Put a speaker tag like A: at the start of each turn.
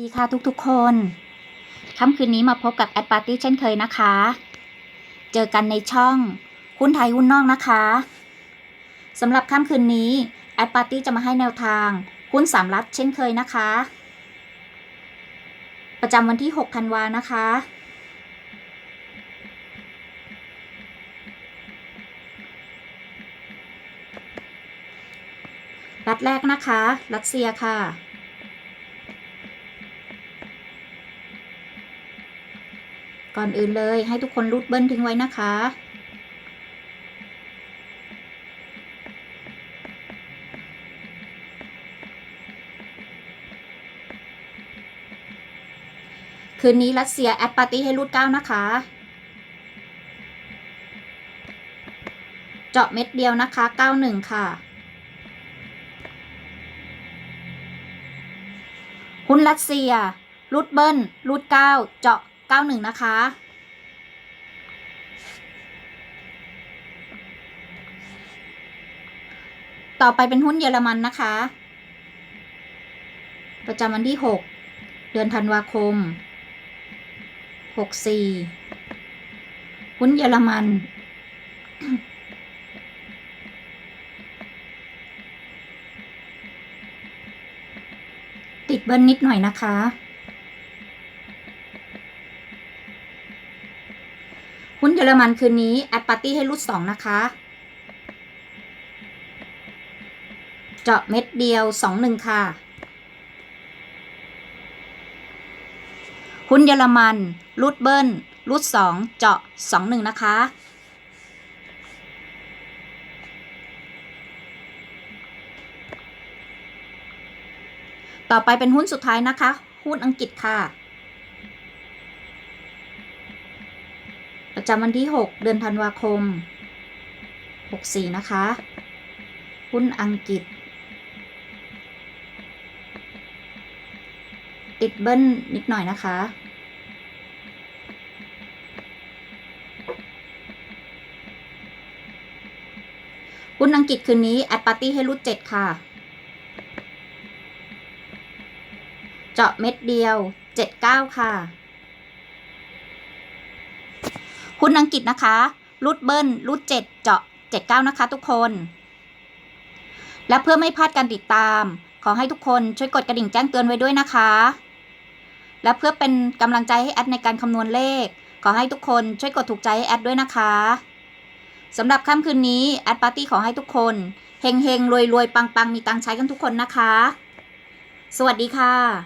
A: ดีค่ะทุกๆ คน ค่ำคืนนี้มาพบกับแอดปาร์ตี้เช่นเคยนะคะ เจอกันในช่องหุ้นไทยหุ้นนอกนะคะสำหรับค่ำคืนนี้แอดปาร์ตี้จะมาให้แนวทางหุ้นสามรัฐเช่นเคยนะคะ ประจำวันที่6ธันวานะคะ รัฐแรกนะคะ รัสเซียค่ะ ก่อนอื่นเลยให้ทุกคนรูดเบิ้ลทิ้งไว้นะคะ คืนนี้รัสเซียแอดปาร์ตี้ให้รูดเก้านะคะ เจาะเม็ดเดียวนะคะ91ค่ะหุ้นรัสเซียรูดเบิ้ลรูดเก้าเจาะ 91นะคะ ต่อไปเป็นหุ้นเยอรมันนะคะ ประจำวันที่6เดือนธันวาคม64หุ้นเยอรมันติดเบิ้ลนิดหน่อยนะคะ หุ้นเยอรมันคืนนี้แอดปาร์ตี้ให้รูดสองนะคะ เจาะเม็ดเดียวสองหนึ่งค่ะ หุ้นเยอรมันรูดเบิ้ลรูดสองเจาะสองหนึ่งนะคะ ต่อไปเป็นหุ้นสุดท้ายนะคะ หุ้นอังกฤษค่ะ ประจำวันที่ 6 เดือนธันวาคม 64 นะคะ หุ้นอังกฤษ ติดเบิ้ลนิดหน่อยนะคะ หุ้นอังกฤษคืนนี้ แอดปาร์ตี้ให้รูด7ค่ะ เจาะเม็ดเดียว 79 ค่ะ หุ้นอังกฤษนะคะรูดเบิ้ลรูดเจาะ79นะคะทุกคน และเพื่อไม่พลาดการติดตาม ขอให้ทุกคนช่วยกดกระดิ่งแจ้งเตือนไว้ด้วยนะคะ และเพื่อเป็นกำลังใจให้แอดในการคำนวณเลข ขอให้ทุกคนช่วยกดถูกใจให้แอดด้วยนะคะสำหรับค่ำคืนนี้แอดปาร์ตี้ขอให้ทุกคนเฮงเฮงรวยรวยปังปังมีตังใช้กันทุกคนนะคะ สวัสดีค่ะ